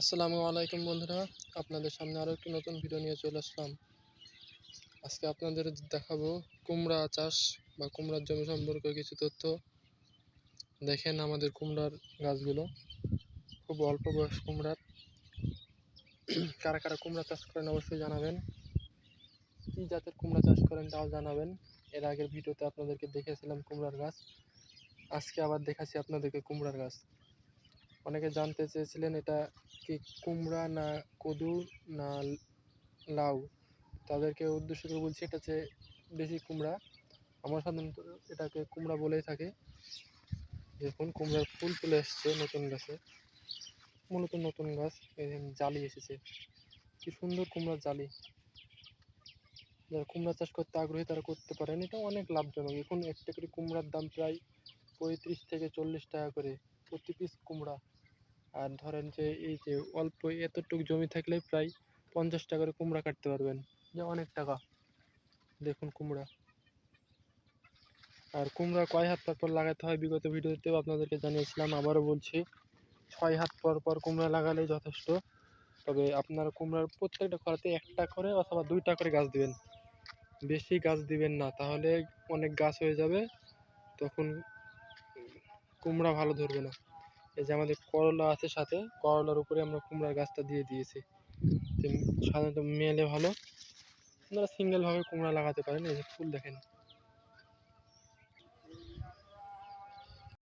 আসসালামু আলাইকুম বন্ধুরা, আপনাদের সামনে আরও একটি নতুন ভিডিও নিয়ে চলে আসলাম। আজকে আপনাদের দেখাবো কুমড়া চাষ বা কুমড়ার জমি সম্পর্কে কিছু তথ্য। দেখেন আমাদের কুমড়ার গাছগুলো, খুব অল্প বয়স কুমড়ার। কারা কারা কুমড়া চাষ করেন অবশ্যই জানাবেন। কী জাতের কুমড়া চাষ করেন তাও জানাবেন। এর আগের ভিডিওতে আপনাদেরকে দেখেছিলাম কুমড়ার গাছ। আজকে আবার দেখাচ্ছি আপনাদেরকে কুমড়ার গাছ। অনেকে জানতে চেয়েছিলেন এটা কুমড়া না কদু না লাউ। তাদেরকে উদ্দেশ্য করে বলছি, এটা হচ্ছে দেশি কুমড়া। আমরা সাধারণত এটাকে কুমড়া বলেই থাকি। দেখুন, কুমড়ার ফুল চলে এসছে নতুন গাছে। মূলত নতুন গাছ জালি এসেছে। কি সুন্দর কুমড়ার জালি। যারা কুমড়া চাষ করতে আগ্রহী, তারা করতে পারেন। এটা অনেক লাভজনক। এখন একটা করে কুমড়ার দাম প্রায় পঁয়ত্রিশ থেকে চল্লিশ টাকা করে প্রতি পিস কুমড়া। আর ধরেন যে এই যে অল্প এতটুকু জমি থাকলে প্রায় পঞ্চাশ টাকা করে কুমড়া কাটতে পারবেন। যে অনেক টাকা। দেখুন কুমড়া। আর কুমড়া কয় হাত পর পর লাগাতে হয় বিগত ভিডিওতেও আপনাদেরকে জানিয়েছিলাম, আবারও বলছি, ছয় হাত পর পর কুমড়া লাগালেই যথেষ্ট। তবে আপনার কুমড়ার প্রত্যেকটা খরাতে একটা করে অথবা দুইটা করে গাছ দিবেন। বেশি গাছ দিবেন না, তাহলে অনেক গাছ হয়ে যাবে, তখন কুমড়া ভালো ধরবে না। এই যে আমাদের করলা আছে সাথে, করলার উপরে আমরা কুমড়ার গাছটা দিয়ে দিয়েছি। সাধারণত মেলে ভালো, আপনারা সিঙ্গেলভাবে কুমড়া লাগাতে পারেন, এই যে ফুল দেখেন।